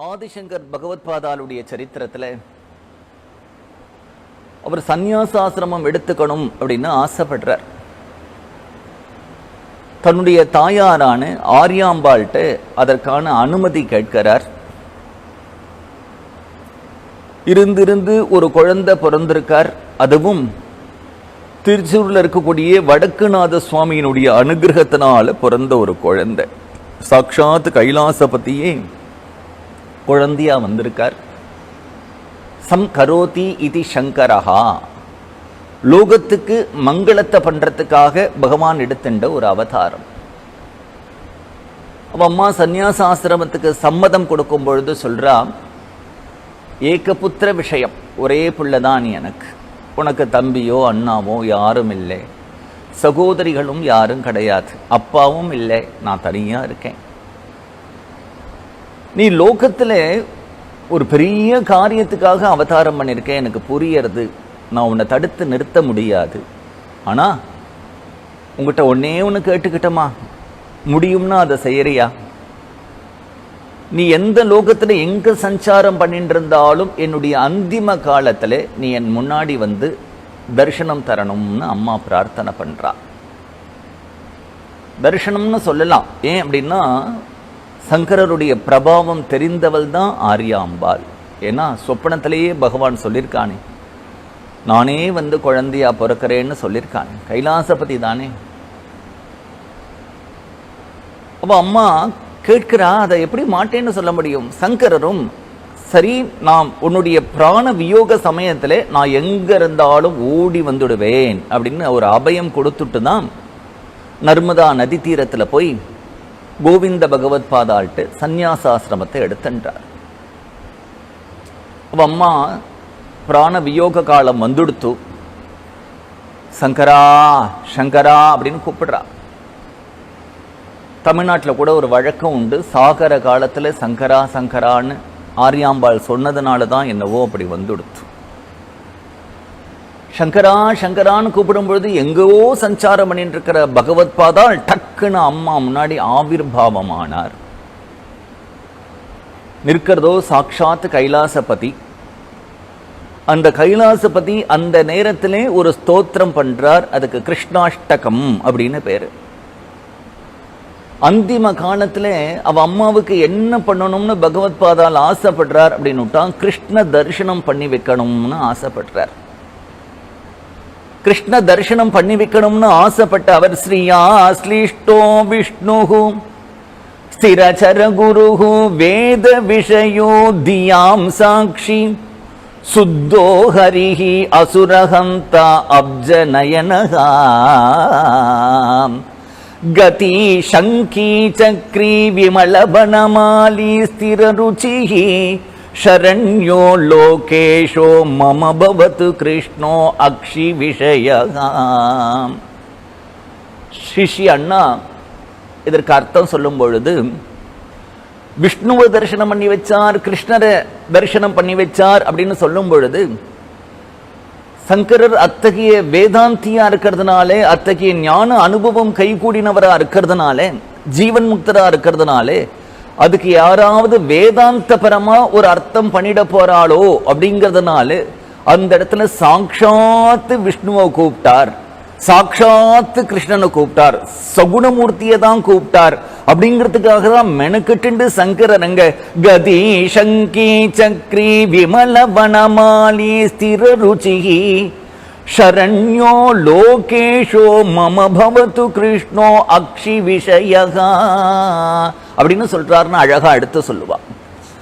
ஆதிசங்கர் பகவத்பாதாளுடைய சரித்திரத்துல அவர் சந்நியாசாசிரமம் எடுத்துக்கணும் அப்படின்னு ஆசைப்படுறார். தன்னுடைய தாயாரான ஆரியாம்பாள்கிட்ட அதற்கான அனுமதி கேட்கிறார். இருந்திருந்து ஒரு குழந்தை பிறந்திருக்கார். அதுவும் திருச்சூர்ல இருக்கக்கூடிய வடக்குநாத சுவாமியினுடைய அனுகிரகத்தினால பிறந்த ஒரு குழந்தை. சாட்சாத் கைலாசபதியே குழந்தையா வந்திருக்கார். சம் கரோதி இது சங்கரஹா. லோகத்துக்கு மங்களத்தை பண்றதுக்காக பகவான் எடுத்துட்ட ஒரு அவதாரம். அவ அம்மா சந்நியாசாசிரமத்துக்கு சம்மதம் கொடுக்கும் பொழுது சொல்றா ஏகபுத்திர விஷயம். ஒரே புள்ளதான் நீ எனக்கு. உனக்கு தம்பியோ அண்ணாவோ யாரும் இல்லை. சகோதரிகளும் யாரும் கிடையாது. அப்பாவும் இல்லை. நான் தனியா இருக்கேன். நீ லோகத்தில் ஒரு பெரிய காரியத்துக்காக அவதாரம் பண்ணியிருக்கேன் எனக்கு புரியறது. நான் உன்னை தடுத்து நிறுத்த முடியாது. ஆனால் உங்கள்கிட்ட ஒன்னே ஒன்று கேட்டுக்கிட்டமா? முடியும்னா அதை செய்யறியா? நீ எந்த லோகத்தில் எங்கே சஞ்சாரம் பண்ணிட்டு இருந்தாலும் என்னுடைய அந்திம காலத்தில் நீ என் முன்னாடி வந்து தரிசனம் தரணும்னு அம்மா பிரார்த்தனை பண்ணுறா தரிசனம்னு சொல்லலாம். ஏன் அப்படின்னா சங்கரருடைய பிரபாவம் தெரிந்தவள் தான் ஆரியாம்பாள் ஏன்னா சொப்பனத்திலேயே பகவான் சொல்லியிருக்கானே நானே வந்து குழந்தையா பிறக்கிறேன்னு சொல்லியிருக்கானே கைலாசபதி தானே. அப்போ அம்மா கேட்கிறா அதை எப்படி மாட்டேன்னு சொல்ல முடியும்? சங்கரரும் சரி நான் உன்னுடைய பிராண வியோக சமயத்தில் நான் எங்க இருந்தாலும் ஓடி வந்துடுவேன். அப்படின்னு ஒரு அபயம் கொடுத்துட்டு தான் நர்மதா நதி தீரத்தில் போய் கோவிந்த பகவத் பாதாள்ட்டு சந்நியாசாசிரமத்தை எடுத்துன்றார் அவ அம்மா பிராண வியோக காலம் வந்துடுத்து சங்கரா சங்கரா அப்படின்னு கூப்பிடுறா. தமிழ்நாட்டில் கூட ஒரு வழக்கம் உண்டு சாகர காலத்தில் சங்கரா சங்கரான்னு ஆரியாம்பாள் சொன்னதுனால தான் என்னவோ அப்படி வந்துடுத்து. சங்கரா சங்கரான்னு கூப்பிடும் பொழுது எங்கோ சஞ்சாரம் பண்ணிட்டு இருக்கிற பகவத் பாதால் டக்குன்னு அம்மா முன்னாடி ஆவிர்பாவமானார். நிற்கிறதோ சாட்சாத் கைலாசபதி. அந்த கைலாசபதி அந்த நேரத்திலே ஒரு ஸ்தோத்திரம் பண்றார் அதுக்கு கிருஷ்ணாஷ்டகம் அப்படின்னு பேரு. அந்திம காலத்துல அவ அம்மாவுக்கு என்ன பண்ணணும்னு பகவத் பாதால் ஆசைப்படுறார் அப்படின்னு கிருஷ்ண தரிசனம் பண்ணி வைக்கணும்னு ஆசைப்படுறார். கிருஷ்ண தரிசனம் பண்ணி வைக்கணும்னு ஆசைப்பட்ட அவர் ஸ்ரீயா ஸ்லீஷ்டோ விஷ்ணுகு ஸ்திரச்சர குருகு வேத விஷயோ தியாம் சாட்சி சுத்தோ ஹரிஹி அசுரஹந்தா அப்ஜநயனகா கதி சங்கி சக்ரி விமலபனமாலி ஸ்திரருச்சிஹி शरण्यो लोकेशो मम भवतु कृष्णो अक्षिविषयः ஸ்ரீ அண்ணா இதற்கு அர்த்தம் சொல்லும் பொழுது விஷ்ணுவை தரிசனம் பண்ணி வச்சார் கிருஷ்ணரை தரிசனம் பண்ணி வச்சார் அப்படின்னு சொல்லும் பொழுது சங்கரர் அத்தகைய வேதாந்தியா இருக்கிறதுனாலே அத்தகைய ஞான அனுபவம் கைகூடினவரா இருக்கிறதுனாலே ஜீவன் முக்தரா இருக்கிறதுனாலே அதுக்கு யாராவது வேதாந்தபரமா ஒரு அர்த்தம் பண்ணிட போறாளோ அப்படிங்கிறதுனால அந்த இடத்துல சாட்சாத்து விஷ்ணுவை கூப்பிட்டார். சாட்சாத்து கிருஷ்ணனை கூப்பிட்டார். சகுணமூர்த்தியை தான் கூப்பிட்டார். அப்படிங்கிறதுக்காக தான் மெனக்கெட்டு சங்கரர் அங்க கதி சங்கி சக்ரி விமல வனமாலி ஸ்திர ருச்சி சரண்யோ லோகேஷோ மம பவத்து கிருஷ்ணோ அக்ஷி விஷயகா. அப்படின்னு சொல்கிறாருன்னு அழகா எடுத்து சொல்லுவா.